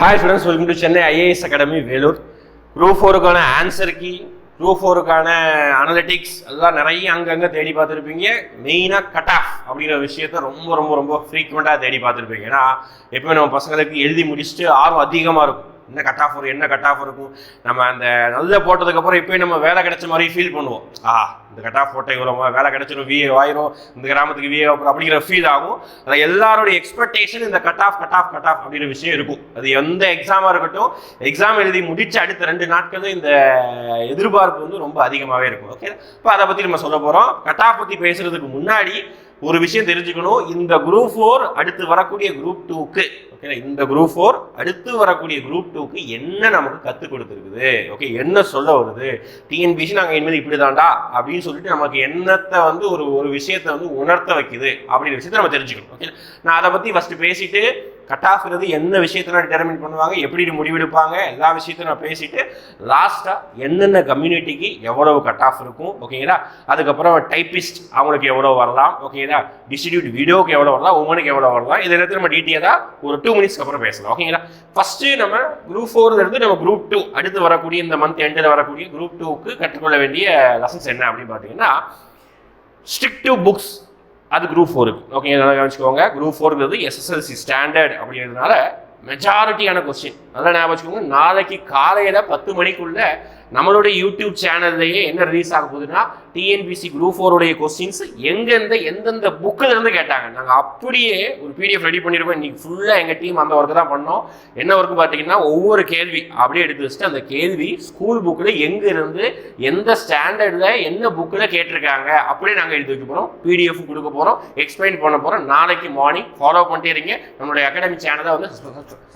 Hi students welcome to Chennai IAS academy Vellore group ஃபோருக்கான answer key group ஃபோருக்கான analytics எல்லாம் நிறைய அங்கங்கே தேடி பார்த்துருப்பீங்க. மெயினாக கட் ஆஃப் அப்படிங்கிற விஷயத்த ரொம்ப ரொம்ப ரொம்ப ஃப்ரீக்வெண்ட்டாக தேடி பார்த்துருப்பீங்க. ஏன்னா எப்பவுமே நம்ம பசங்களுக்கு எழுதி முடிச்சுட்டு ஆர்வம் அதிகமாக இருக்கும். என்ன கட் ஆஃப் வரும் என்ன கட் ஆஃப் இருக்கும்? நம்ம அந்த நல்ல போட்டதுக்கப்புறம் இப்போயும் நம்ம வேலை கிடைச்ச மாதிரி ஃபீல் பண்ணுவோம். ஆ இந்த கட் ஆஃப் போட்டை இவ்வளோ வேலை கிடைச்சிடும் விஏ ஆயிரும் இந்த கிராமத்துக்கு விஏ அப்படிங்கிற ஃபீல் ஆகும். அது எல்லாரோடைய எக்ஸ்பெக்டேஷன் இந்த cut off cut off cut off அப்படிங்கிற விஷயம் இருக்கும். அது எந்த எக்ஸாமாக இருக்கட்டும் எக்ஸாம் எழுதி முடிச்ச அடுத்த ரெண்டு நாட்கள் இந்த எதிர்பார்ப்பு வந்து ரொம்ப அதிகமாகவே இருக்கும். ஓகே இப்போ அதை பற்றி நம்ம சொல்ல போகிறோம் கட் ஆஃப் பற்றி பேசுறதுக்கு முன்னாடி ஒரு விஷயம் தெரிஞ்சுக்கணும். இந்த குரூப் ஃபோர் அடுத்து வரக்கூடிய குரூப் டூக்கு ஓகே இந்த குரூப் ஃபோர் அடுத்து வரக்கூடிய குரூப் டூக்கு என்ன நமக்கு கற்றுக் கொடுத்துருக்குது? ஓகே என்ன சொல்ல வருது? டிஎன்பிசி நாங்கள் இனிமேல் இப்படி தாண்டா அப்படின்னு சொல்லிட்டு நமக்கு என்னத்தை வந்து ஒரு ஒரு விஷயத்தை வந்து உணர்த்த வைக்குது அப்படிங்கிற விஷயத்தை நம்ம தெரிஞ்சுக்கணும் ஓகே நான் அதை பற்றி ஃபஸ்ட்டு பேசிட்டு கட் ஆஃப்ங்கிறது என்ன விஷயத்தில் டிட்டர்மின் பண்ணுவாங்க எப்படி முடிவெடுப்பாங்க எல்லா விஷயத்தையும் நான் பேசிட்டு லாஸ்ட்டாக என்னென்ன கம்யூனிட்டிக்கு எவ்வளவு கட் ஆஃப் இருக்கும் ஓகேங்களா அதுக்கப்புறம் டைப்பிஸ்ட் அவங்களுக்கு எவ்வளோ வரலாம் ஓகேங்களா டிஸ்ட்ரிபியூட் வீடியோக்கு எவ்வளோ வரலாம் உமனுக்கு எவ்வளோ வரலாம் இதை எல்லாத்தையும் நம்ம டீட்டெயிலாக ஒரு டூ மினிட்ஸ்க்கு அப்புறம் பேசலாம் ஓகேங்களா ஃபஸ்ட்டு நம்ம குரூப் ஃபோர்லேருந்து நம்ம குரூப் டூ அடுத்து வரக்கூடிய இந்த மந்த் எண்டில் வரக்கூடிய குரூப் டூக்கு கற்றுக்கொள்ள வேண்டிய லெசன்ஸ் என்ன அப்படின்னு பார்த்தீங்கன்னா ஸ்ட்ரிக்டிவ் புக்ஸ் அது குரூப் ஃபோருக்கு ஓகே நல்லா கவனிச்சுக்கோங்க. குரூப் ஃபோருங்கிறது எஸ்எஸ்எல்சி ஸ்டாண்டர்ட் அப்படிங்கிறதுனால மெஜாரிட்டியான கொஸ்டின் நல்லா ஞாபகம் வச்சுக்கோங்க. நாளைக்கு காலையில் பத்து மணிக்குள்ளே நம்மளுடைய யூடியூப் சேனல்லையே என்ன ரிலீஸ் ஆக போகுதுன்னா டிஎன்பிசி குரூப் ஃபோருடைய கொஸ்டின்ஸ் எங்கெந்த எந்தெந்த புக்கில் இருந்து கேட்டாங்க. நாங்கள் அப்படியே ஒரு பிடிஎஃப் ரெடி பண்ணியிருக்கோம் இன்னைக்கு ஃபுல்லாக எங்கள் டீம் அந்த ஒர்க்கு தான் பண்ணோம். என்ன ஒர்க்கு பார்த்தீங்கன்னா ஒவ்வொரு கேள்வி அப்படியே எடுத்து வச்சுட்டு அந்த கேள்வி ஸ்கூல் புக்கில் எங்கேருந்து எந்த ஸ்டாண்டர்டில் என்ன புக்கில் கேட்டிருக்காங்க அப்படியே நாங்கள் எழுதி வைக்க போகிறோம் பிடிஎஃப் கொடுக்க போகிறோம் எக்ஸ்பிளைன் பண்ண போகிறோம் நாளைக்கு மார்னிங் ஃபாலோ பண்ணிட்டே இருங்க. நம்மளுடைய அகாடமி சேனலை வந்து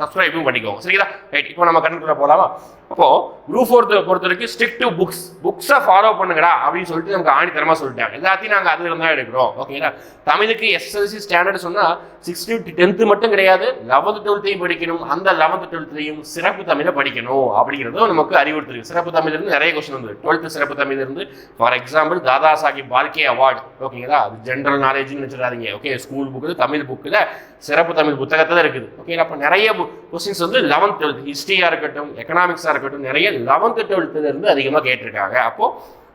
சப்ஸ்கிரைபும் பண்ணிக்கோங்க. சரிங்களா? ரைட் இப்போ நம்ம கண்ணுக்குள்ளே போகலாமா அப்போது குரூப் ஃபோர்த்தை பொறுத்த வரைக்கும் ஸ்ட்ரிக்ட் டு புக்ஸ் புக்ஸை ஃபாலோ பண்ணுங்கடா அப்படின்னு சொல்லிட்டு நமக்கு ஆணித்தரமாக சொல்லிட்டாங்க எல்லாத்தையும் நாங்கள் அதில் தான் எடுக்கிறோம். ஓகேங்களா தமிழுக்கு எஸ்எல்சி ஸ்டாண்டர்ட் சொன்னால் சிக்ஸ்த்து டு டென்த்து மட்டும் கிடையாது. லெவன்த்து டுவெல்த்தையும் படிக்கணும். அந்த லெவன்த்து டுவெல்த்லையும் சிறப்பு தமிழை படிக்கணும் அப்படிங்கிறதும் நமக்கு அறிவுறுத்திருக்கு சிறப்பு தமிழ்லேருந்து நிறைய கொஸ்டின் வந்து டுவெல்த்து சிறப்பு தமிழ்லேருந்து for example Dada Saheb Phalke award ஓகேங்களா அது ஜென்ரல் நாலேஜ்னு வச்சுடாதீங்க ஓகே ஸ்கூல் புக்கில் தமிழ் புக்கில் சிறப்பு தமிழ் புத்தகத்தில் இருக்குது. ஓகே அப்போ நிறைய கொஸ்டின்ஸ் வந்து லெவன்த் டுவெல்த் ஹிஸ்ட்ரியாக இருக்கட்டும் எக்கனாமிக்ஸாக இருக்கட்டும். நிறைய லெவன்த்து டுவெல்த்துல இருந்து அதிகமாக கேட்டிருக்காங்க. அப்போ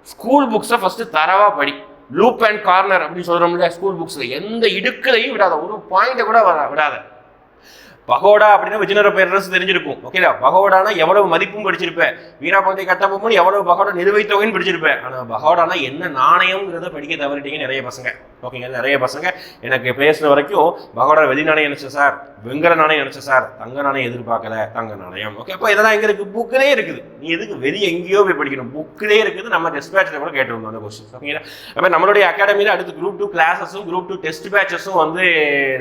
ஸ்கூல் புக்ஸை ஃபர்ஸ்ட் தரவா படி. லூப் அண்ட் கார்னர் அப்படின்னு சொல்கிறோம்ல ஸ்கூல் புக்ஸ்ல எந்த இடுக்கலையும் விடாத. ஒரு பாயிண்ட்டை கூட விடாத. பகோடா அப்படின்னா விஜயநகர பேரரசு தெரிஞ்சிருக்கும். ஓகேடா பகோடானா எவ்வளவு மதிப்பும் படிச்சிருப்பேன். வீராபாண்டிய கட்டபொம்மன் எவ்வளவு பகோடா நிலுவைத் தொகைன்னு படிச்சிருப்பேன். ஆனா பகோடானா என்ன நாணயம்ங்கிறத படிக்க தவறிட்டீங்க நிறைய பசங்க. ஓகேங்க நிறைய பசங்க. எனக்கு பேசின வரைக்கும் பகோடா வெளி நாணயம் நினைச்சேன் சார். வெங்கல நாணயம் நினைச்சேன் சார். தங்க நாணயம் எதிர்பார்க்கல. தங்க நாணயம். ஓகே அப்போ இதெல்லாம் எங்க இருக்கு புக்கிலே இருக்குது. நீ எதுக்கு வெளியே எங்கேயோ போய் படிக்கணும்? புக்கிலே இருக்குது. நம்ம டெஸ்ட் பேட்ச்ல கூட கேட்டிருந்தோம் அந்த கொஸ்டின் ஓகேங்களா அப்போ நம்மளுடைய அகாடமியில் அடுத்து குரூப் டூ கிளாஸஸும் குரூப் டூ டெஸ்ட் பேட்சஸும் வந்து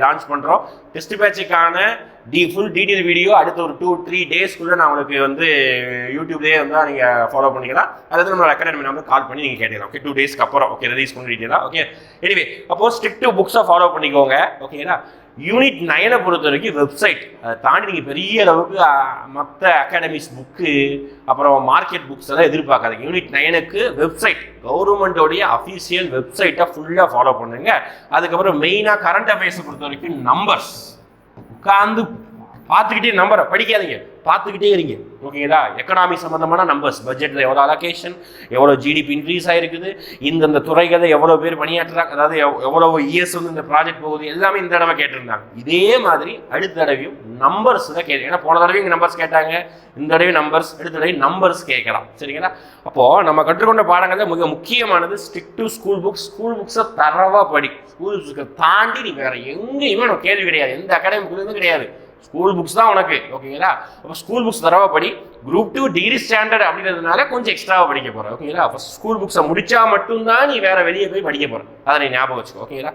லான்ச் பண்ணுறோம் டெஸ்ட் பேட்சுக்கான டி ஃபுல் டீட்டெயில் வீடியோ அடுத்த ஒரு டூ த்ரீ டேஸ்க்குள்ளே நான் உங்களுக்கு வந்து யூடியூப்லேயே வந்து நீங்கள் ஃபாலோ பண்ணிக்கலாம். அதாவது நம்ம அகாடமி நம்பர் கால் பண்ணி நீங்கள் கேட்டுக்கலாம். ஓகே டூ டேஸ்க்கு அப்புறம் ஓகே ரிலீஸ் பண்ணி டீட்டெயிலாக ஓகே எனிவே அப்போ ஸ்ட்ரிக்ட் புக்ஸை ஃபாலோ பண்ணிக்கோங்க. ஓகேங்களா யூனிட் நைனை பொறுத்த வரைக்கும் வெப்சைட் அதை தாண்டி நீங்கள் பெரிய அளவுக்கு மற்ற அகாடமிஸ் புக்கு அப்புறம் மார்க்கெட் புக்ஸ் எல்லாம் எதிர்பார்க்காதீங்க. யூனிட் நைனுக்கு வெப்சைட் கவர்மெண்ட்டோடைய அஃபீஷியல் வெப்சைட்டை ஃபுல்லாக ஃபாலோ பண்ணுங்க. அதுக்கப்புறம் மெயினாக கரண்ட் அஃபேர்ஸை பொறுத்த வரைக்கும் நம்பர்ஸ் உட்காந்து பார்த்துக்கிட்டே நம்பரை படிக்காதீங்க. பார்த்துக்கிட்டே இருங்க. ஓகேங்களா? எக்கனாமி சம்மந்தமான நம்பர்ஸ் பட்ஜெட்டில் எவ்வளோ அலோகேஷன் எவ்வளோ ஜிடிபி இன்க்ரீஸ் ஆகிருக்குது இந்தந்த துறைகளில் எவ்வளோ பேர் பணியாற்றுறாங்க அதாவது எவ்- எவ்வளோ இயர்ஸ் வந்து இந்த ப்ராஜெக்ட் போகுது எல்லாமே இந்த தடவை கேட்டிருந்தாங்க. இதே மாதிரி அடுத்த தடவையும் நம்பர்ஸ் தான் கேட்கு ஏன்னா போன தடவையும் நம்பர்ஸ் கேட்டாங்க. இந்த தடவை நம்பர்ஸ் அடுத்த தடவை நம்பர்ஸ் கேட்கலாம். சரிங்களா? அப்போது நம்ம கற்றுக்கொண்ட பாடங்கள் மிக முக்கியமானது stick to school books school புக்ஸை தரவாக படி. ஸ்கூல் புக்ஸை தாண்டி நீ வேறு எங்கேயுமே உனக்கு கேள்வி கிடையாது. எந்த அகாடமிக்குள்ளேருந்து கிடையாது. ஸ்கூல் புக்ஸ் தான் உனக்கு ஓகேங்களா அப்போ ஸ்கூல் புக்ஸ் தரவா படி. குரூப் டூ டிகிரி ஸ்டாண்டர்ட் அப்படிங்கிறதுனால கொஞ்சம் எக்ஸ்ட்ராவாக படிக்க போகிறேன் ஓகேங்களா அப்போ ஸ்கூல் புக்ஸை முடிச்சா மட்டும்தான் நீ வேற வெளியே போய் படிக்க போகிற அதை நீ ஞாபகம் வச்சுக்கோ ஓகேங்களா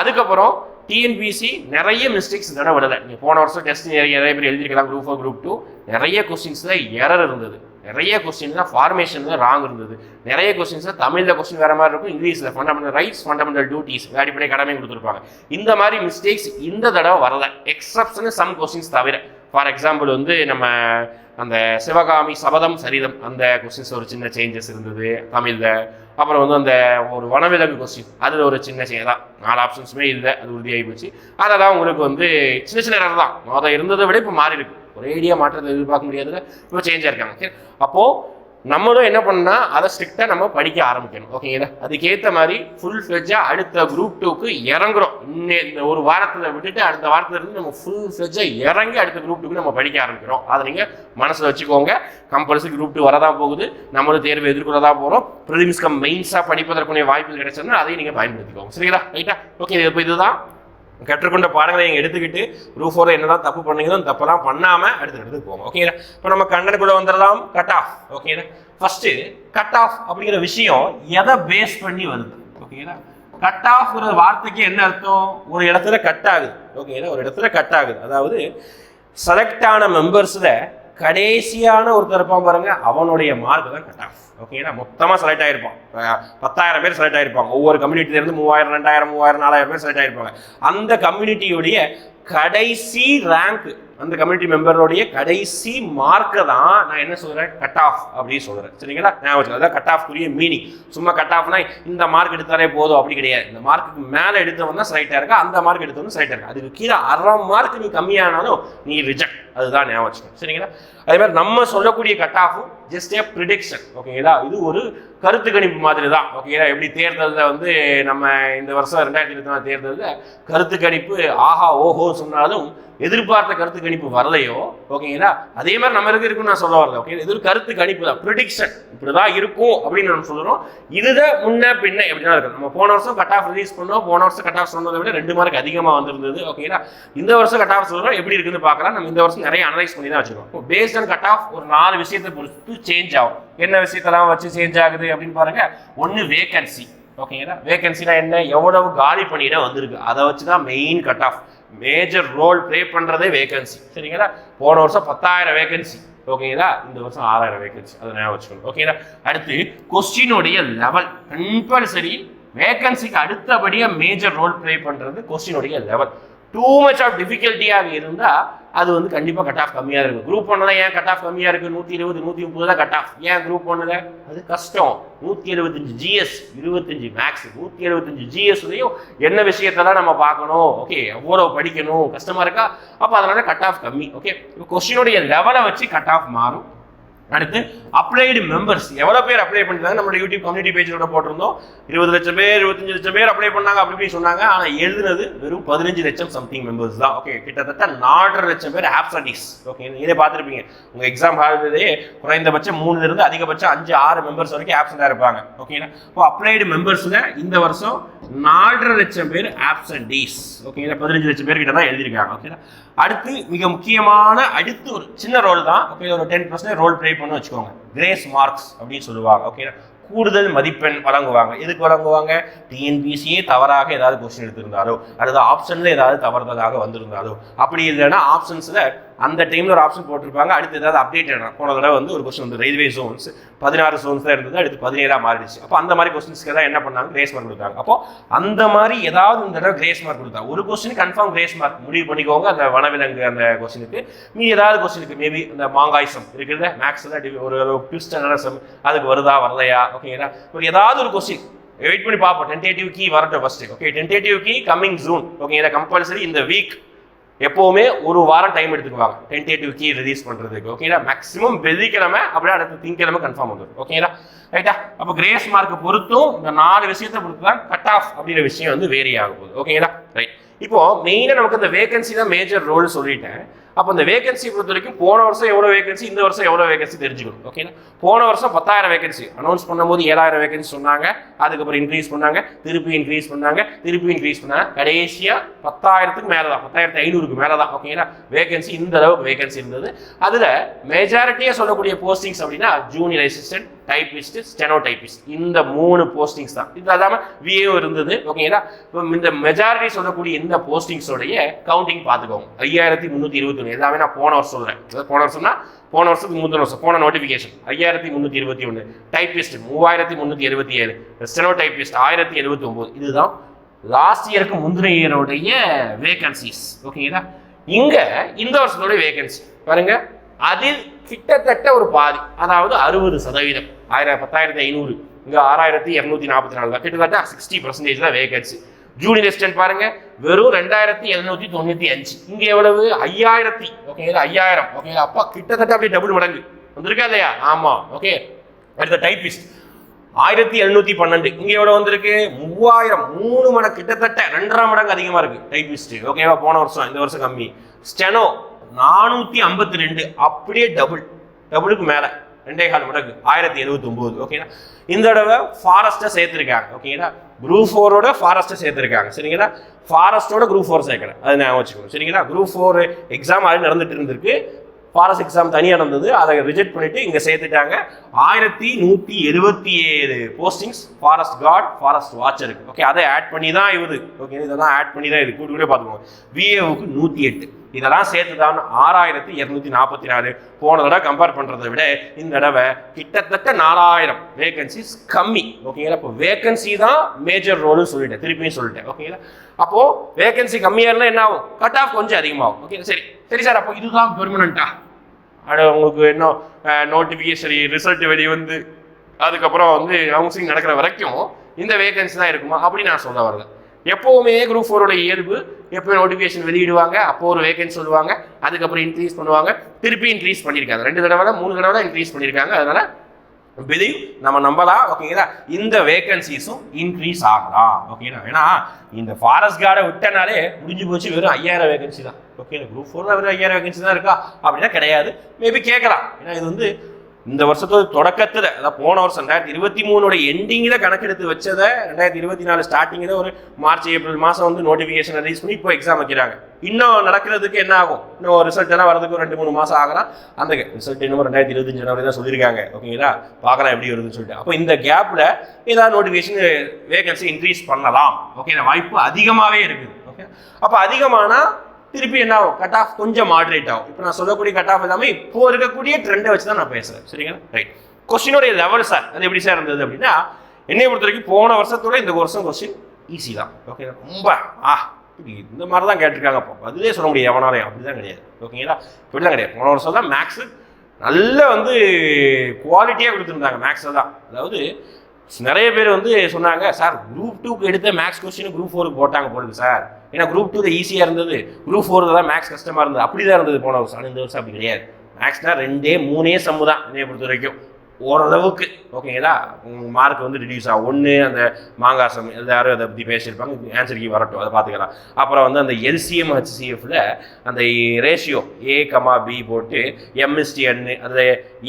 அதுக்கப்புறம் டிஎன்பிசி நிறைய மிஸ்டேக்ஸ் தடவை விடலை. நீங்கள் போன வருஷம் டெஸ்ட் நிறைய நிறைய பேர் எழுதிருக்கலாம் குரூப் ஃபோர் குரூப் டூ நிறைய கொஸ்டின்ஸில் எரர் இருந்தது. நிறைய கொஸ்டின்லாம் ஃபார்மேஷன்ல ராங் இருந்தது. நிறைய கொஸ்டின்ஸ்ல தமிழில் கொஸ்டின் வேற மாதிரி இருக்கும் இங்கிலீஷில் ஃபண்டமெண்டல் ரைட்ஸ் ஃபண்டமெண்டல் டியூட்டிஸ் அடிப்படை கடமை கொடுத்துருப்பாங்க. இந்த மாதிரி மிஸ்டேக்ஸ் இந்த தடவை வரல. எக்ஸப்ஷன் சம் கொஸ்டின்ஸ் தவிர. ஃபார் எக்ஸாம்பிள் வந்து நம்ம அந்த சிவகாமி சபதம் சரிதம் அந்த கொஸ்டின்ஸ் ஒரு சின்ன சேஞ்சஸ் இருந்தது தமிழில். அப்புறம் வந்து அந்த ஒரு வனவிலங்கு கொஸ்டின் அதில் ஒரு சின்ன சேஞ்ச் தான். நாலு ஆப்ஷன்ஸுமே இல்லை அது உறுதியாகி போச்சு. அதெல்லாம் உங்களுக்கு வந்து சின்ன சின்ன இடர் தான். மொதல் இருந்ததை விட இப்போ மாறி இருக்கு. ஒரேடியாக மாற்றத்தை எதிர்பார்க்க முடியாதுல இப்போ சேஞ்ச் ஆயிருக்காங்க ஓகே அப்போது நம்மளும் என்ன பண்ணா அதை ஸ்ட்ரிக்டாக நம்ம படிக்க ஆரம்பிக்கணும். ஓகேங்களா அதுக்கேற்ற மாதிரி ஃபுல் ஃப்ளெஜ்ஜாக அடுத்த குரூப் டூக்கு இறங்குறோம். இன்னே இந்த ஒரு வாரத்தில் விட்டுட்டு அடுத்த வாரத்தில் இருந்து நம்ம ஃபுல் ஃப்ளெஜ்ஜாக இறங்கி அடுத்த குரூப் டூக்கு நம்ம படிக்க ஆரம்பிக்கிறோம். அதை நீங்கள் மனசில் வச்சுக்கோங்க. கம்பல்சரி குரூப் டூ வரதான் போகுது. நம்மளும் தேர்வு எதிர்கொள்ளதான் போகிறோம் ப்ரிலிம்ஸ்க்கு மெயின்ஸாக படிப்பதற்குரிய வாய்ப்பு கிடைச்சதுன்னா அதையும் நீங்கள் பயன்படுத்திக்கோங்க. சரிங்களா? ரைட்டா ஓகே இப்போ இதுதான். கற்றுக்கொண்ட பாடங்களை நீங்கள் எடுத்துக்கிட்டு குரூப் ஃபோரில் என்னதான் தப்பு பண்ணீங்களோ அந்த தப்பெல்லாம் பண்ணாமல் அடுத்த இடத்துக்கு போங்க. ஓகேங்களா இப்போ நம்ம கண்டனுக்குள்ளே வந்துடலாம். கட் ஆஃப் ஓகேங்களா ஃபஸ்ட்டு கட் ஆஃப் அப்படிங்கிற விஷயம் எதை பேஸ் பண்ணி வருது? ஓகேங்களா கட் ஆஃப்ங்கிற வார்த்தைக்கு என்ன அர்த்தம்? ஒரு இடத்துல கட் ஆகுது. ஓகேங்களா ஒரு இடத்துல கட் ஆகுது. அதாவது செலக்ட் ஆன மெம்பர்ஸில் கடைசியான ஒருத்தர் இருப்பான் பாருங்க அவனுடைய மார்க் தான் கட் ஆஃப் ஓகேங்களா மொத்தமாக செலக்ட் ஆகிருப்பான் பத்தாயிரம் பேர் செலக்ட் ஆகிருப்பாங்க ஒவ்வொரு கம்யூனிட்டிலேருந்து மூவாயிரம் ரெண்டாயிரம் மூவாயிரம் நாலாயிரம் பேர் செலக்ட் ஆகிருப்பாங்க அந்த கம்யூனிட்டியுடைய கடைசி ரேங்க் அந்த கம்யூனிட்டி மெம்பருடைய கடைசி மார்க்கை தான் நான் என்ன சொல்கிறேன் கட் ஆஃப் அப்படின்னு சொல்கிறேன் சரிங்களா? ஞாபகம் வச்சுக்கோங்க. அதான் கட் ஆஃப்க்குரிய மீனிங் சும்மா கட் ஆஃப்னா இந்த மார்க் எடுத்தாலே போதும் அப்படி கிடையாது. இந்த மார்க்குக்கு மேலே எடுத்தவன் தான் செலக்டாக இருக்கா அந்த மார்க் எடுத்தவன் செலக்ட் இருக்கா அதுக்கு கீழே அரை மார்க் நீ கம்மியானாலும் நீ ரிஜெக்ட் அதுதான் ஞாபகம் சரிங்களா? அதே மாதிரி நம்ம சொல்லக்கூடிய கட் ஆஃபும் ஜஸ்ட் ஏ ப்ரிடிக்ஷன் ஓகேங்களா இது ஒரு கருத்து கணிப்பு மாதிரி தான் ஓகேங்களா எப்படி தேர்தலில் வந்து நம்ம இந்த வருஷம் ரெண்டாயிரத்தி இருபத்தி நாலு தேர்தலில் கருத்து கணிப்பு ஆஹா ஓஹோ சொன்னாலும் எதிர்பார்த்த கருத்து கணிப்பு வரலையோ ஓகேங்களா அதே மாதிரி நம்ம இருக்கு இருக்குன்னு நான் சொல்ல வரல ஓகே இது ஒரு கருத்து கணிப்பு தான் ப்ரிடிக்ஷன் இப்படிதான் இருக்கும் அப்படின்னு நம்ம சொல்லுறோம் இதுதான் முன்ன பின்ன எப்படின்னா இருக்கு நம்ம போன வருஷம் கட் ஆஃப் ரிலீஸ் பண்ணோம் போன வருஷம் கட் ஆஃப் சொன்னதை விட ரெண்டு மார்க் அதிகமாக வந்திருந்தது ஓகேங்களா இந்த வருஷம் கட் ஆஃப் சொல்கிறோம் எப்படி இருக்குன்னு பார்க்கலாம். நம்ம இந்த வருஷம் நிறைய அனலைஸ் பண்ணி தான் வச்சுருக்கோம். பேஸ்ட் ஆன் கட் ஆஃப் ஒரு நாலு விஷயத்தை பொறுத்து சேஞ்ச் ஆகும். என்ன விஷயத்தெல்லாம் வச்சு சேஞ்ச் ஆகுது அப்படின்னு பாருங்க. ஒன்று வேகன்சி ஓகேங்களா வேகன்சினா என்ன? எவ்வளவு காலி பணியிடம் வந்திருக்கு. அதை வச்சு தான் main cut off major role play பண்ணுறதே வேகன்சி சரிங்களா? போன வருஷம் பத்தாயிரம் வேகன்சி ஓகேங்களா இந்த வருஷம் ஆறாயிரம் வேகன்சி அதை ஞாபகம் வச்சுக்கணும். ஓகேங்களா அடுத்து கொஸ்டினுடைய லெவல் கம்பல்சரி வேகன்சிக்கு அடுத்தபடியாக மேஜர் ரோல் ப்ளே பண்ணுறது கொஸ்டினுடைய லெவல் டூ மச் ஆஃப் டிஃபிகல்ட்டியாக இருந்தால் அது வந்து கண்டிப்பாக கட் ஆஃப் கம்மியாக இருக்கும். குரூப் ஒன்றில் ஏன் கட் ஆஃப் கம்மியாக இருக்குது நூற்றி இருபது நூற்றி முப்பது தான் கட் ஆஃப் ஏன் குரூப் ஒன்றில் அது கஷ்டம். நூற்றி எழுபத்தஞ்சு ஜிஎஸ் இருபத்தஞ்சு மேக்ஸ் நூற்றி எழுபத்தஞ்சு ஜிஎஸ்லையும் என்ன விஷயத்தெல்லாம் நம்ம பார்க்கணும்? ஓகே எவ்வளோ படிக்கணும்? கஷ்டமாக இருக்கா? அப்போ அதனால கட் ஆஃப் கம்மி. ஓகே இப்போ கொஸ்டினுடைய லெவலை வச்சு கட் ஆஃப் மாறும். அடுத்து அப்ளைடு மெம்பர்ஸ் எவ்வளோ பேர் அப்ளை பண்ணிருந்தாங்க நம்மளோட யூடியூப் கம்யூனிட்டி பேஜோட போட்டிருந்தோம். இருபது லட்சம் பேர் இருபத்தஞ்சு லட்சம் பேர் அப்ளை பண்ணாங்க அப்படி போய் சொன்னாங்க. ஆனால் எழுதுனது வெறும் பதினஞ்சு லட்சம் சம்திங் மெம்பர்ஸ் தான். ஓகே கிட்டத்தட்ட நாலரை லட்சம் பேர் ஆப்சன்டிஸ் ஓகே இதே பார்த்துருப்பீங்க. உங்கள் எக்ஸாம் ஹால்லே குறைந்தபட்சம் மூணுல இருந்து அதிகபட்சம் அஞ்சு ஆறு மெம்பர்ஸ் வரைக்கும் ஆப்சண்டாக இருப்பாங்க. ஓகேங்களா இப்போ அப்ளைடு மெம்பர்ஸில் இந்த வருஷம் நாலரை லட்சம் பேர் ஆப்சன்டீஸ் ஓகேங்களா பதினஞ்சு லட்சம் பேர் கிட்ட தான் எழுதியிருக்காங்க. ஓகேங்களா அடுத்து மிக முக்கியமான அடுத்து ஒரு சின்ன ரோல் தான். ஓகே ஒரு டென் பர்சன்ட் ரோல் ப்ளே பண்ணு வச்சுக்கோங்க. கிரேஸ் மார்க்ஸ் அப்படின்னு சொல்லுவாங்க. ஓகே கூடுதல் மதிப்பெண் வழங்குவாங்க. எதுக்கு வழங்குவாங்க? டிஎன்பிசியே தவறாக ஏதாவது கொஸ்டின் எடுத்திருந்தாலோ அல்லது ஆப்ஷன்ல ஏதாவது தவறுதலாக வந்திருந்தாலோ அப்படி இல்லைன்னா ஆப்ஷன்ஸ்ல அந்த டைமில் ஒரு ஆப்ஷன் போட்டிருப்பாங்க. அடுத்து ஏதாவது அப்டேட் போன தடவை வந்து ஒரு கொஸ்டின் வந்து ரயில்வே ஜோன்ஸ் பதினாறு ஜோன்ஸ் தான் இருந்தது. அடுத்து பதினேழாக மாறிடுச்சு. அப்போ அந்த மாதிரி கொஸ்டின்ஸ்க்கு தான் என்ன பண்ணாங்க? கிரேஸ் மார்க் கொடுத்தாங்க. அப்போ அந்த மாதிரி ஏதாவது இந்த தடவை கிரேஸ் மார்க் கொடுத்தா ஒரு கொஸ்டின் கன்ஃபார்ம் கிரேஸ் மார்க் முடிவு பண்ணிக்கோங்க. அந்த வனவிலங்கு அந்த கொஸ்டினுக்கு நீ ஏதாவது கொஸ்டினுக்கு மேபி இந்த மாங்காய்சம் இருக்கிறத மேக்ஸில் ஒரு ட்விஸ்ட் சம் அதுக்கு வருதா வரலையா? ஓகேங்களா ஒரு ஏதாவது ஒரு கொஸ்டின் வெயிட் பண்ணி பார்ப்போம். டென்டேட்டிவ் கீ வரட்டும் first okay tentative key coming June ஓகேங்களா கம்பல்சரி இந்த வீக் எப்போவுமே ஒரு வாரம் டைம் எடுத்துக்குவாங்க. டென்டேட்டிவ் கீ ரிலீஸ் பண்ணுறதுக்கு ஓகேங்களா மேக்ஸிமம் வெள்ளிக்கிழமை அப்படியே அடுத்த திங்கக்கிழமை கன்ஃபார்ம் வந்துடும் ஓகேங்களா ரைட்டா அப்போ கிரேஸ் மார்க்கை பொறுத்தும் இந்த நாலு விஷயத்தை பொறுத்து தான் கட் ஆஃப் அப்படிங்கிற விஷயம் வந்து வேரி ஆக போகுது ஓகேங்களா ரைட் இப்போ மெயினாக நமக்கு அந்த வேகன்சி தான் மேஜர் ரோல் சொல்லிட்டேன். அப்போ அந்த வேகன்சி பொறுத்த வரைக்கும் போன வருஷம் எவ்வளோ வேகன்சி இந்த வருஷம் எவ்வளோ வேகன்சி தெரிஞ்சுக்கணும். ஓகேங்களா போன வருஷம் பத்தாயிரம் வேகன்சி அனௌன்ஸ் பண்ணும்போது ஏழாயிரம் வேகன்சி சொன்னாங்க. அதுக்கப்புறம் இன்க்ரீஸ் பண்ணாங்க. திருப்பி இன்க்ரீஸ் பண்ணாங்க. திருப்பி இன்க்ரீஸ் பண்ணாங்க. கடைசியாக பத்தாயிரத்துக்கு மேலே தான் பத்தாயிரத்து ஐநூறுக்கு மேலே தான் ஓகேங்களா வேகன்சி இந்த அளவுக்கு வேகன்சி இருந்தது. அதில் மெஜாரிட்டியாக சொல்லக்கூடிய போஸ்டிங்ஸ் அப்படின்னா junior assistant typist steno typist இந்த மூணு போஸ்டிங்ஸ் தான். இது இல்லாமல் விஏஓ இருந்தது. ஓகேங்களா இப்போ இந்த மெஜாரிட்டி சொல்லக்கூடிய இந்த போஸ்டிங்ஸோடைய கவுண்டிங் பார்த்துக்கோங்க. ஐயாயிரத்தி முந்நூற்றி இருபத்தி எல்லாமே நான் போன வருஷம் சொல்கிறேன் போன வருஷம்னா போன வருஷத்துக்கு முந்தின வருஷம். போன நோட்டிஃபிகேஷன் ஐயாயிரத்தி முந்நூற்றி இருபத்தி ஒன்று டைப்பிஸ்ட் மூவாயிரத்தி முந்நூற்றி எழுபத்தி ஏழு. ஸ்டெனோ டைப்பிஸ்ட் ஆயிரத்தி எழுபத்தி ஒம்பது இதுதான் லாஸ்ட் இயருக்கு முந்தின இயருடைய வேகன்சிஸ் ஓகேங்களா இங்கே இந்த வருஷத்தோட வேகன்சி பாருங்க. அதில் கிட்டத்தட்ட ஒரு பாதி அதாவது அறுபது சதவீதம். ஆயிரம் பத்தாயிரத்தி ஐநூறு. இங்கே ஆறாயிரத்தி இரநூத்தி நாற்பத்தி நாலு தான். கிட்டத்தட்ட சிக்ஸ்டி பர்சன்டேஜ் தான் வேகன்சி ஜூனியர் அசிஸ்டன்ட் பாருங்க. வெறும் ரெண்டாயிரத்தி எழுநூத்தி தொண்ணூத்தி அஞ்சு. இங்க எவ்வளவு? ஐயாயிரத்தி. ஓகேங்களா ஐயாயிரம். ஓகேங்களா அப்பா கிட்டத்தட்ட அப்படியே டபுள் மடங்கு. வந்திருக்கா இல்லையா? ஆமா. ஓகே அடுத்த டைபிஸ்ட் ஆயிரத்தி எழுநூத்தி பன்னெண்டு. இங்க எவ்வளவு வந்திருக்கு? மூவாயிரம். மூணு மடங்கு கிட்டத்தட்ட ரெண்டரை மடங்கு அதிகமா இருக்கு டைபிஸ்ட் ஓகேவா போன வருஷம். இந்த வருஷம் கம்மி. ஸ்டெனோ நானூத்தி ஐம்பத்தி ரெண்டு. அப்படியே டபுள் டபுளுக்கு மேல. ரெண்டே கால் மடங்கு ஆயிரத்தி எழுபத்தி ஒன்பது ஓகேங்களா இந்த தடவை ஃபாரஸ்ட்டை சேர்த்துருக்காங்க ஓகேங்களா குரூப் ஃபோரோட ஃபாரஸ்ட்டை சேர்த்துருக்காங்க சரிங்களா? ஃபாரஸ்ட்டோட குரூப் ஃபோர் சேர்க்கல அது நான் வச்சுக்கணும் சரிங்களா? குரூப் ஃபோர் எக்ஸாம் ஆல்ரெடி நடந்துட்டு இருந்திருக்கு. ஃபாரஸ்ட் எக்ஸாம் தனியாக நடந்தது. அதை ரிஜெக்ட் பண்ணிட்டு இங்கே சேர்த்துட்டாங்க. ஆயிரத்தி நூற்றி எழுபத்தி ஏழு போஸ்டிங்ஸ் ஃபாரஸ்ட் கார்ட் ஃபாரஸ்ட் வாட்சருக்கு ஓகே அதை ஆட் பண்ணி தான் இது ஓகே இதெல்லாம் ஆட் பண்ணி தான் இது. கூட்டு கூட பார்த்துக்கோங்க. விஏவுக்கு நூற்றி எட்டு. இதெல்லாம் சேர்த்து தான் ஆறாயிரத்தி இரநூத்தி நாற்பத்தி நாலு. போன தடவை கம்பேர் பண்ணுறதை விட இந்த தடவை கிட்டத்தட்ட நாலாயிரம் வேகன்சிஸ் கம்மி. ஓகேங்களா இப்போ வேகன்சி தான் மேஜர் ரோல்னு சொல்லிட்டேன். திருப்பியும் சொல்லிட்டேன். ஓகேங்களா அப்போ வேகன்சி கம்மியாக இருந்தால் என்ன ஆகும்? கட் ஆஃப் கொஞ்சம் அதிகமாகும். ஓகே சரி. சரி சார் அப்போ இதுதான் பெர்மனண்டா அட உங்களுக்கு இன்னும் நோட்டிஃபிகேஷன் ரிசல்ட் வெளியே வந்து அதுக்கப்புறம் வந்து கவுன்சிலிங் நடக்கிற வரைக்கும் இந்த வேகன்சி தான் இருக்குமா? அப்படி நான் சொல்ல வரல. எப்போவுமே குரூப் ஃபோரோட இயல்பு எப்போ நோட்டிஃபிகேஷன் வெளியிடுவாங்க அப்போ ஒரு வேகன்ஸ் சொல்லுவாங்க அதுக்கப்புறம் இன்க்ரீஸ் பண்ணுவாங்க திருப்பி இன்க்ரீஸ் பண்ணியிருக்காங்க. ரெண்டு தடவை தான் மூணு தடவை தான் இன்க்ரீஸ் பண்ணியிருக்காங்க. அதனால பிலீவ் நம்ம நம்பலாம் ஓகேங்களா இந்த வேகன்சிஸும் இன்க்ரீஸ் ஆகலாம் ஓகேங்களா ஏன்னா இந்த ஃபாரஸ்ட் கார்டை விட்டனாலே முடிஞ்சு போச்சு வெறும் ஐயாயிரம் வேகன்சி தான். ஓகே குரூப் ஃபோரில் வெறும் ஐயாயிரம் வேகன்சி தான் இருக்கா? அப்படின்னா கிடையாது. மேபி கேட்கலாம். ஏன்னா இது வந்து இந்த வருஷத்தோட தொடக்கத்தில் அதாவது போன வருஷம் ரெண்டாயிரத்தி இருபத்தி மூணோட எண்டிங்கில் கணக்கெடுத்து வச்சதை ரெண்டாயிரத்தி இருபத்தி நாலு ஸ்டார்டிங்கில் ஒரு மார்ச் ஏப்ரல் மாதம் வந்து நோட்டிஃபிகேஷன் ரிலீஸ் பண்ணி இப்போ எக்ஸாம் வைக்கிறாங்க. இன்னும் நடக்கிறதுக்கு என்ன ஆகும்? இன்னும் ரிசல்ட் எல்லாம் வரதுக்கு ஒரு ரெண்டு மூணு மாதம் ஆகலாம். அந்த ரிசல்ட் இன்னும் ரெண்டாயிரத்தி இருபத்தஞ்சு ஜனவரி தான் சொல்லியிருக்காங்க. ஓகேங்களா பார்க்கலாம் எப்படி வருதுன்னு சொல்லிட்டு. அப்போ இந்த கேப்பில் ஏதாவது நோட்டிஃபிகேஷன் வேகன்சி இன்க்ரீஸ் பண்ணலாம். ஓகே வாய்ப்பு அதிகமாகவே இருக்குது. ஓகே அப்போ அதிகமானால் திருப்பி என்ன ஆகும்? கட் ஆஃப் கொஞ்சம் மாடரேட் ஆகும். இப்போ நான் சொல்லக்கூடிய கட் ஆஃப் எல்லாமே இப்போ இருக்கக்கூடிய ட்ரெண்டை வச்சு தான் நான் பேசுகிறேன் சரிங்களா? ரைட் கொஸ்டினுடைய லெவல் சார் அது எப்படி சார் இருந்தது அப்படின்னா என்னை பொறுத்த வரைக்கும் போன வருஷத்தோட இந்த வருஷம் கொஸ்டின் ஈஸி தான். ஓகே ரொம்ப ஆ இந்த மாதிரி தான் கேட்டிருக்காங்க அப்போ. அதுவே சொல்ல முடியும் எவனாலையும். அப்படி தான் கிடையாது ஓகேங்களா இப்படிலாம் கிடையாது. போன வருஷம் தான் மேக்ஸு நல்ல வந்து குவாலிட்டியாக கொடுத்துருந்தாங்க. மேக்ஸை தான். அதாவது நிறைய பேர் வந்து சொன்னாங்க சார் குரூப் டூக்கு எடுத்த மேக்ஸ் கொஸ்டின் குரூப் ஃபோருக்கு போட்டாங்க போடுங்க சார் ஏன்னா குரூப் டூ ஈஸியாக இருந்தது. குரூப் ஃபோர் தான் மேக்ஸ் கஷ்டமாக இருந்தது. அப்படி தான் இருந்தது போன வருஷம். ஆனால் இந்த வருஷம் அப்படி கிடையாது. மேக்ஸ்னால் ரெண்டே மூணே சம்மு தான். என்னை பொறுத்த வரைக்கும் ஓரளவுக்கு. ஓகேங்களா? மார்க் வந்து ரிடியூஸ் ஆகும். ஒன்று அந்த மாங்காசம் எல்லாரும் அதை பற்றி பேசியிருப்பாங்க. ஆன்சர் கீ வரட்டும். அதை பார்த்துக்கலாம். அப்புறம் வந்து அந்த எல்சிஎம் ஹெச்சிஎஃப்ல அந்த ரேஷியோ ஏ கமா பி போட்டு எம்எஸ்டிஎன்னு அந்த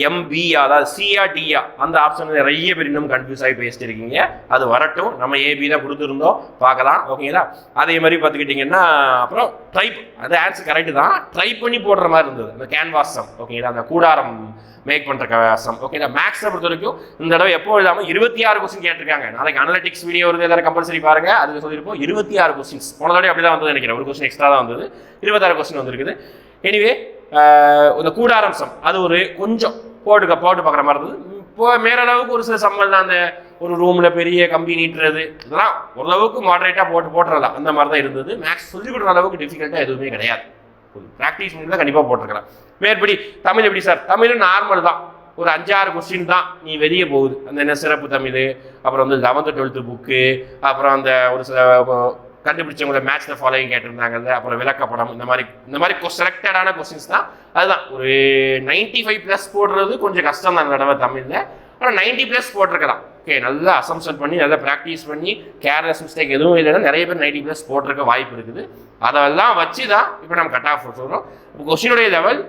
எம்பிஆ அதாவது சிஆர்டிஆ டிஆ அந்த ஆப்ஷன் நிறைய பேர் இன்னும் கன்ஃபியூஸ் ஆகி பேசிட்டு இருக்கீங்க அது வரட்டும். நம்ம ஏபி தான் கொடுத்துருந்தோம். பார்க்கலாம். ஓகேங்களா? அதே மாதிரி பார்த்துக்கிட்டிங்கன்னா அப்புறம் ட்ரைப் அது ஆன்சர் கரெக்டு தான். ட்ரை பண்ணி போடுற மாதிரி இருந்தது. அந்த கேன்வாஸ் சம் ஓகேங்களா? அந்த கூடாரம் மேக் பண்ணுற கவாசம். ஓகேங்களா மேக்ஸை பொறுத்த வரைக்கும் இந்த தடவை எப்போ எழுதாமல் இருபத்தி ஆறு கொஸ்டின் கேட்டிருக்காங்க. நாளைக்கு அனலிட்டிக்ஸ் வீடியோ வருது எல்லாரும் கம்பல்சரி பாருங்க. அதுக்கு சொல்லியிருப்போம் இருபத்தி ஆறு கொஸ்டின்ஸ் போன தடவை அப்படி தான் வந்தது நினைக்கிறேன். ஒரு கொஸ்டின் எக்ஸ்ட்ரா தான் வந்தது. இருபத்தாறு கொஸ்டின் வந்திருக்குது. எனிவே இந்த கூடாரம்சம். அது ஒரு கொஞ்சம் போட்டு போட்டு பார்க்குற மாதிரி இருந்தது. இப்போ மேலளவுக்கு ஒரு சில சம்பளம் தான். அந்த ஒரு ரூமில் பெரிய கம்பி நீட்டுறது. இதெல்லாம் ஓரளவுக்கு மாடரேட்டாக போட்டு போட்டுறலாம். அந்த மாதிரி தான் இருந்தது. மேக்ஸ் சொல்லிக் கொடுக்குற அளவுக்கு டிஃபிகல்ட்டாக எதுவுமே கிடையாது. ப்ராக்டிஸ் பண்ணி தான் கண்டிப்பாக போட்டிருக்கலாம். மேற்படி தமிழ் எப்படி சார்? தமிழும் நார்மல் தான். ஒரு அஞ்சாறு கொஸ்டின் தான் நீ வெளியே போகுது. அந்த என்ன சிறப்பு தமிழ்? அப்புறம் வந்து லெவன்த்து டுவெல்த்து புக்கு அப்புறம் அந்த ஒரு சில கண்டுபிடிச்சவங்கள மேட்ச்சில் ஃபாலோயிங் கேட்டிருந்தாங்கல்ல அப்புறம் விளக்கப்படம் இந்த மாதிரி இந்த மாதிரி செலக்டடான கொஸ்டின்ஸ் தான். அதுதான். ஒரு நைன்ட்டி ஃபைவ் ப்ளஸ் போடுறது கொஞ்சம் கஷ்டம் தான் அந்த தடவை தமிழில். ஆனால் நைன்ட்டி ப்ளஸ் போட்டிருக்கலாம். ஓகே நல்லா அசம்ஷன் பண்ணி நல்லா ப்ராக்டிஸ் பண்ணி கேர்லெஸ் மிஸ்டேக் எதுவும் இல்லைன்னா நிறைய பேர் நைன்டி ப்ளஸ் போட்டிருக்க வாய்ப்பு இருக்குது. அதெல்லாம் வச்சு தான் இப்போ நம்ம கட் ஆஃப் சொல்கிறோம் இப்போ கொஸ்டினுடைய லெவல்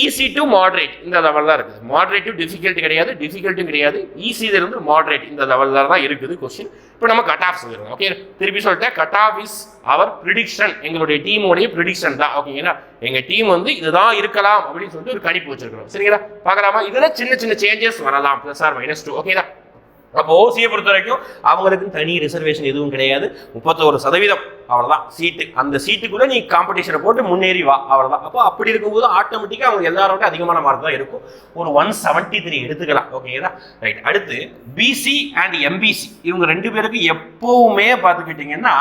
ஈஸி டு மாட்ரேட் இந்த லெவல் தான் இருக்குது. மாட்ரேட்டும் டு கிடையாது டிஃபிகல்ட்டும் கிடையாது. ஈஸியிலிருந்து மாட்ரேட் இந்த லெவலில் தான் இருக்குது கொஸ்டின் இப்போ நம்ம கட் ஆஃப் சொல்லிடுறோம் ஓகே திருப்பி சொல்லிட்டேன் cut off is our prediction எங்களுடைய டீமோடைய ப்ரிடிக்ஷன் தான் ஓகேங்களா எங்கள் டீம் வந்து இதுதான் இருக்கலாம் அப்படின்னு சொல்லிட்டு ஒரு கணிப்பு வச்சிருக்கிறோம் சரிங்களா? பார்க்கலாமா? இதில் சின்ன சின்ன சேஞ்சஸ் வரலாம் ப்ளஸ் ஆர் மைனஸ் டூ ஓகேங்களா அப்போ ஓசியை பொறுத்த வரைக்கும் அவங்களுக்கு தனி ரிசர்வேஷன் எதுவும் கிடையாது. முப்பத்தோரு சதவீதம். அவ்வளோதான் சீட்டு அந்த சீட்டுக்குள்ள நீ காம்படிஷனை போட்டு முன்னேறி வா. அவ்வளோதான் அப்போ அப்படி இருக்கும்போது ஆட்டோமேட்டிக்காக அவங்க எல்லாரோட அதிகமான மார்க் தான் இருக்கும். ஒரு ஒன் செவன்ட்டி த்ரீ எடுத்துக்கலாம் ஓகேங்களா ரைட் அடுத்து பிசி அண்ட் எம்பிசி இவங்க ரெண்டு பேருக்கு எப்பவுமே பார்த்துக்கிட்டிங்கன்னா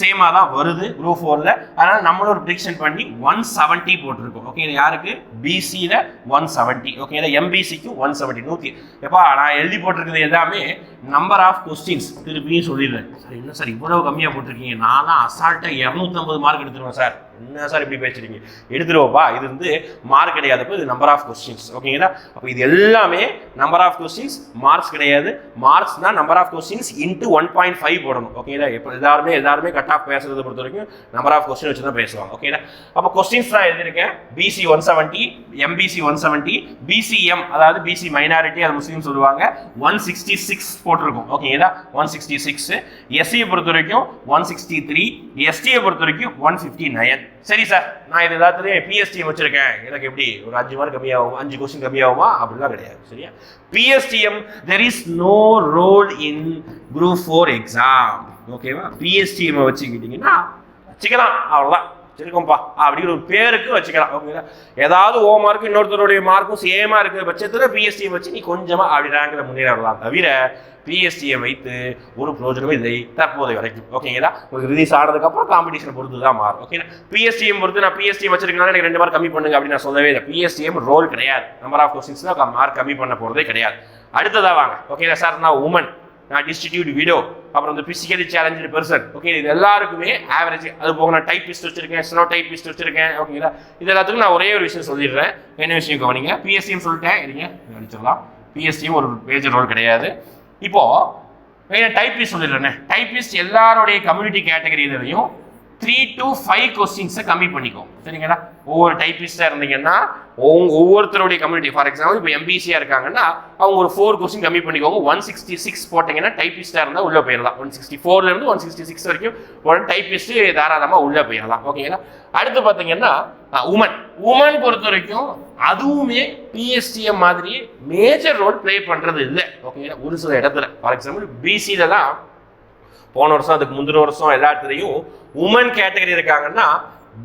சேமாக தான் வருது குரூப் ஃபோரில் அதனால் நம்மளும் ஒரு ப்ரிடிக்ஷன் பண்ணி ஒன் செவன்ட்டி போட்டிருக்கோம். ஓகே யாருக்கு? பிசியில் ஒன் செவன்ட்டி ஓகேங்களா எம்பிசிக்கு ஒன் செவன்ட்டி நூற்றி எப்பா நான் எழுதி போட்டிருக்கிறது எல்லாமே நம்பர் ஆஃப் கொஸ்டின்ஸ் திருப்பியும் சொல்லிடுறேன். சார் என்ன சார் இவ்வளவு கம்மியாக போட்டிருக்கீங்க? நான்லாம் அசால்ட்டாக இரநூத்தம்பது மார்க் எடுத்துருவேன் சார். என்ன சார் இப்படி பேசுறீங்க? எடுத்துருவோப்பா இது வந்து மார்க் கிடையாதுப்போ இது நம்பர் ஆஃப் கொஸ்டின்ஸ் ஓகேங்களா அப்போ இது எல்லாமே நம்பர் ஆஃப் கொஸ்டின்ஸ் மார்க்ஸ் கிடையாது. மார்க்ஸ் தான் number of questions into one point five போடணும். ஓகேங்களா இப்போ எல்லாருமே எல்லாருமே கட் ஆஃப் பேசுறதை பொறுத்த வரைக்கும் நம்பர் ஆஃப் கொஸ்டின் வச்சு தான் பேசுவாங்க ஓகேங்களா அப்போ கொஸ்டின்ஸ் தான் எழுதியிருக்கேன். BC one seventy MBC one seventy BCM அதாவது பிசி மைனாரிட்டி அது முஸ்லீம் சொல்லுவாங்க. ஒன் சிக்ஸ்டி சிக்ஸ் போட்டிருக்கும். ஓகேங்களா ஒன் சிக்ஸ்டி சிக்ஸ் எஸ்சியை பொறுத்த வரைக்கும் ஒன் சிக்ஸ்டி த்ரீ எஸ்டியை பொறுத்த வரைக்கும் ஒன் ஃபிஃப்டி நைன் சரி சார் நான் இது எல்லாத்துலேயும் பிஎஸ்டிஎம் வச்சிருக்கேன். எனக்கு எப்படி? ஒரு அஞ்சு மார்க் கம்மியாகும்? அஞ்சு கொஸ்டின் கம்மியாகுமா? அப்படிலாம் கிடையாது. சரியா? PSTM there is no role in group four exam ஓகேவா பிஎஸ்டிஎம் வச்சுக்கிட்டீங்கன்னா வச்சுக்கலாம். அவ்வளோதான் வச்சிருக்கோம்ப்பா. அப்படிங்கிற ஒரு பேருக்கு வச்சுக்கலாம். ஓகேங்களா ஏதாவது ஓ மார்க்கும் இன்னொருத்தருடைய மார்க்கும் சேமா இருக்கிற பட்சத்தில் பிஎஸ்டியை வச்சு நீ கொஞ்சமாக அப்படி ரேங்கில் முன்னேற வரலாம் தவிர பிஎஸ்டியை வைத்து ஒரு பிரோஜனமே இல்லை. தற்போதைய வரைக்கும். ஓகேங்களா உங்களுக்கு ரிலீஸ் ஆனதுக்கப்புறம் காம்படிஷன் பொறுத்து தான் மாறும். ஓகேங்களா பிஎஸ்டிஎம் பொறுத்து நான் பிஎஸ்டிஎம் வச்சிருக்கனால எனக்கு ரெண்டு மார்க் கம்மி பண்ணுங்க அப்படின்னு நான் சொல்லவே இல்லை. பிஎஸ்டிஎம் ரோல் கிடையாது. நம்பர் ஆஃப் கொஸ்டின்ஸ் தான் மார்க் கம்மி பண்ண போகிறதே கிடையாது. அடுத்ததாக வாங்க. ஓகேங்களா சார் நான் உமன் நான் டிஸ்டிடியூட் விடோ அப்புறம் இந்த பிசிக்கலி சேலஞ்சு பெர்சன் ஓகே இது எல்லாருக்குமே ஆவரேஜ் அது போக நான் டைப்பிஸ்ட் வச்சிருக்கேன் ஸ்னோ டைப்பிஸ்ட் வச்சிருக்கேன் ஓகேங்களா இது எல்லாத்துக்கும் நான் ஒரே ஒரு விஷயம் சொல்லிடுறேன். என்ன விஷயம் கவனிங்க? பிஎஸ்சியும் சொல்லிட்டேன். இருங்க அடிச்சிடலாம் பிஎஸ்சியும் ஒரு மேஜர் ரோல் கிடையாது. இப்போது மெயினாக டைப்பிஸ்ட் சொல்லிடுறேன். டைப்பிஸ்ட் எல்லாருடைய கம்யூனிட்டி கேட்டகரி இதுலையும் த்ரீ டு ஃபைவ் கொஸ்டின்ஸை கம்மி பண்ணிக்கோ. சரிங்களா? ஒவ்வொரு டைப்பிஸ்டாக இருந்தீங்கன்னா உங்க ஒவ்வொருத்தருடைய கம்யூனிட்டி ஃபார் எக்ஸாம்பிள் இப்போ எம்பிசியாக இருக்காங்கன்னா அவங்க ஒரு ஃபோர் கொஸ்டின் கம்மி பண்ணிக்கோங்க. ஒன் சிக்ஸ்டி சிக்ஸ் போட்டிங்கன்னா டைப்பிஸ்டாக இருந்தால் உள்ளே போயிடலாம் ஒன் சிக்ஸ்டி ஃபோர்லேருந்து ஒன் சிக்ஸ்டி சிக்ஸ் வரைக்கும் ஒரு டைப்பிஸ்ட்டு தாராளமாக உள்ளே போயிடலாம் ஓகேங்களா அடுத்து பார்த்தீங்கன்னா உமன் உமன் பொறுத்த வரைக்கும் அதுவுமே பிஎஸ்டிஎம் மாதிரி மேஜர் ரோல் ப்ளே பண்ணுறது இல்லை. ஓகேங்களா ஒரு சில இடத்துல. ஃபார் எக்ஸாம்பிள் பிசியில தான் போன வருஷம் அதுக்கு முந்தின வருஷம் எல்லா இடத்துலையும் உமன் கேட்டகரி இருக்காங்கன்னா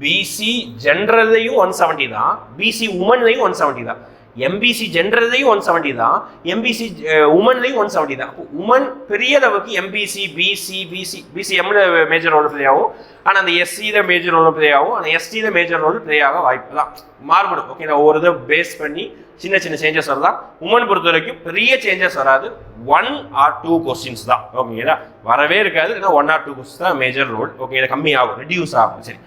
பிசி ஜென்ரல்லையும் ஒன் செவன்ட்டி தான். பிசி உமன்லையும் ஒன் செவன்ட்டி தான். எம்பிசி ஜென்ரல்லையும் ஒன் செவன்ட்டி தான். எம்பிசி உமன்லையும் ஒன் செவன்ட்டி தான். உமன் பெரிய அளவுக்கு எம்பிசி பிசி பிசி பிசி எம்ல மேஜர் ரோல் பிளே ஆகும். ஆனால் அந்த எஸ்சியில் மேஜர் ரோல் பிளே ஆகும். அந்த எஸ்டியில் மேஜர் ரோல் ப்ளே ஆக வாய்ப்பு தான். மாறுபடும். ஓகே நான் ஒவ்வொரு இதை பேஸ் பண்ணி சின்ன சின்ன சேஞ்சஸ் வரலாம். உமன் பொறுத்த வரைக்கும் பெரிய சேஞ்சஸ் வராது. ஒன் ஆர் டூ கொஸ்டின்ஸ் தான். ஓகேங்களா வரவே இருக்காது. ஏன்னா ஒன் ஆர் டூ கொஸ்டின் தான் மேஜர் ரோல் ஓகே கம்மி ஆகும் ரெடியூஸ் ஆகும். சரி.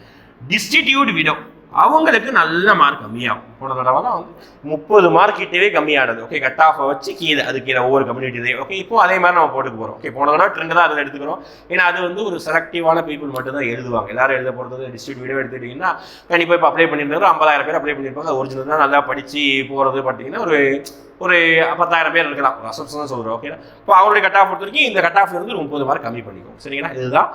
டிஸ்டிடியூட் விடோ அவங்களுக்கு நல்ல மார்க் கம்மியாகும். போன தடவை தான் வந்து முப்பது மார்க் கிட்டவே கம்மியானது. ஓகே கட் ஆஃபை வச்சு கீழே அது கீழே ஒவ்வொரு கம்யூனிட்டி ஓகே இப்போ அதே மாதிரி நம்ம போட்டுக்கு போகிறோம் ஓகே போன தடவை ட்ரெண்ட் தான் அதில் எடுத்துக்கிறோம். ஏன்னா அது வந்து ஒரு செலக்டிவான பீப்புள் மட்டும் தான் எழுதுவாங்க. எல்லாரும் எழுத போகிறது டிஸ்ட்ரிக்ட் வீடியோ எடுத்துக்கிட்டிங்கன்னா கண்டிப்பாக இப்போ அப்ளை பண்ணியிருந்தாரு ஐம்பதாயிரம் பேர் அப்ளை பண்ணியிருப்பாங்க. ஒரிஜினல் தான் நல்லா படித்து போகிறது பார்த்தீங்கன்னா ஒரு ஒரு பத்தாயிரம் பேர் இருக்கலாம். ஒரு தான் சொல்கிறோம் ஓகே இப்போ அவங்களுடைய கட் ஆஃப் பொறுத்த வரைக்கும் இந்த கட் ஆஃப் வந்து முப்பது மார்க் கம்மி பண்ணிக்கும் சரிங்களா? இதுதான்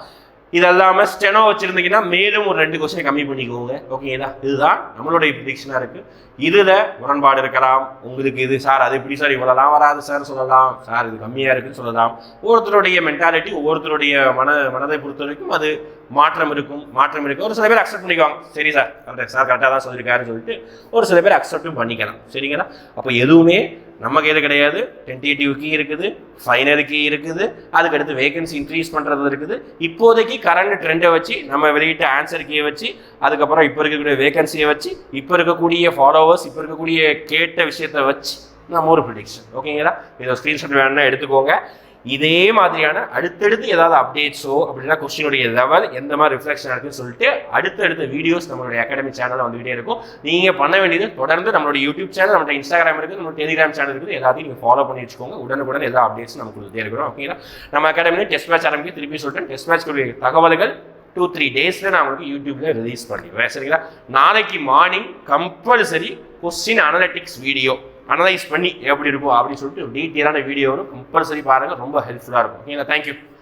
இது ஸ்டெனோ வச்சுருந்தீங்கன்னா மேலும் ஒரு ரெண்டு கொஸ்டின் கம்மி பண்ணிக்கோங்க. ஓகேங்களா இதுதான் நம்மளுடைய ப்ரிடிக்ஷனாக இருக்குது இதில் முரண்பாடு இருக்கலாம். உங்களுக்கு இது சார் அது இப்படி சார் இவ்வளோலாம் வராது சார் சொல்லலாம். சார் இது கம்மியாக இருக்குன்னு சொல்லலாம். ஒவ்வொருத்தருடைய மென்டாலிட்டி ஒவ்வொருத்தருடைய மன மனதை பொறுத்த வரைக்கும் அது மாற்றம் இருக்கும். மாற்றம் இருக்கும். ஒரு சில பேர் அக்செப்ட் பண்ணிக்குவாங்க. சரி சார் கரெக்டாக சார் கரெக்டாக தான் சொல்லியிருக்காருன்னு சொல்லிட்டு ஒரு சில பேர் அக்செப்டும் பண்ணிக்கலாம். சரிங்களா? அப்போ எதுவுமே நம்ம கையில் கிடையாது. டென்டேட்டிவ் கீ இருக்குது ஃபைனல் கீ இருக்குது. அதுக்கடுத்து வேகன்சி இன்க்ரீஸ் பண்ணுறது இருக்குது. இப்போதைக்கு கரண்ட் ட்ரெண்டை வச்சு நம்ம வெளியிட்ட ஆன்சர் கீயை வச்சு அதுக்கப்புறம் இப்போ இருக்கக்கூடிய வேகன்சியை வச்சு இப்போ இருக்கக்கூடிய ஃபாலோவர்ஸ் இப்போ இருக்கக்கூடிய கேட்ட விஷயத்தை வச்சு நம்ம ஒரு ப்ரிடிக்ஷன் ஓகேங்களா இதை ஸ்க்ரீன்ஷாட் வேணும்னா எடுத்துக்கோங்க. இதே மாதிரியான அடுத்தடுத்து ஏதாவது அப்டேட்ஸோ அப்படின்னா கொஸ்டினுடைய லெவல் எந்த மாதிரி ரிஃப்ளெக்ஷன் இருக்குன்னு சொல்லிட்டு அடுத்தடுத்த வீடியோஸ் நம்மளுடைய அகாடமி சேனலில் வந்துகிட்டே இருக்கும். நீங்கள் பண்ண வேண்டியது தொடர்ந்து நம்மளுடைய யூடியூப் சேனல் நம்மளோட இன்ஸ்டாகிராம் இருக்குது நம்ம டெலிகிராம் சேனல் இருக்குது. எல்லாத்தையும் நீங்கள் ஃபாலோ பண்ணி வச்சுக்கோங்க. உடனுக்குடன் எல்லா அப்டேட்ஸ் நம்ம கொடுத்துட்டே இருக்கிறோம். ஓகேங்களா நம்ம அகாடமியில் டெஸ்ட் மேட்ச் ஆரம்பிக்க திருப்பி சொல்லிட்டு டெஸ்ட் மேட்ச்க்குரிய தகவல்கள் டூ த்ரீ டேஸில் நான் உங்களுக்கு யூடியூப்பில் ரிலீஸ் பண்ணிடுவேன். சரிங்களா? நாளைக்கு morning compulsory question analytics video analyse பண்ணி எப்படி இருக்கும் அப்படின்னு சொல்லிட்டு டீட்டெயிலான வீடியோவும் கம்பல்சரி பாருங்கள் ரொம்ப ஹெல்ப்ஃபுல்லாக இருக்கும். ஓகேங்களா தேங்க்யூ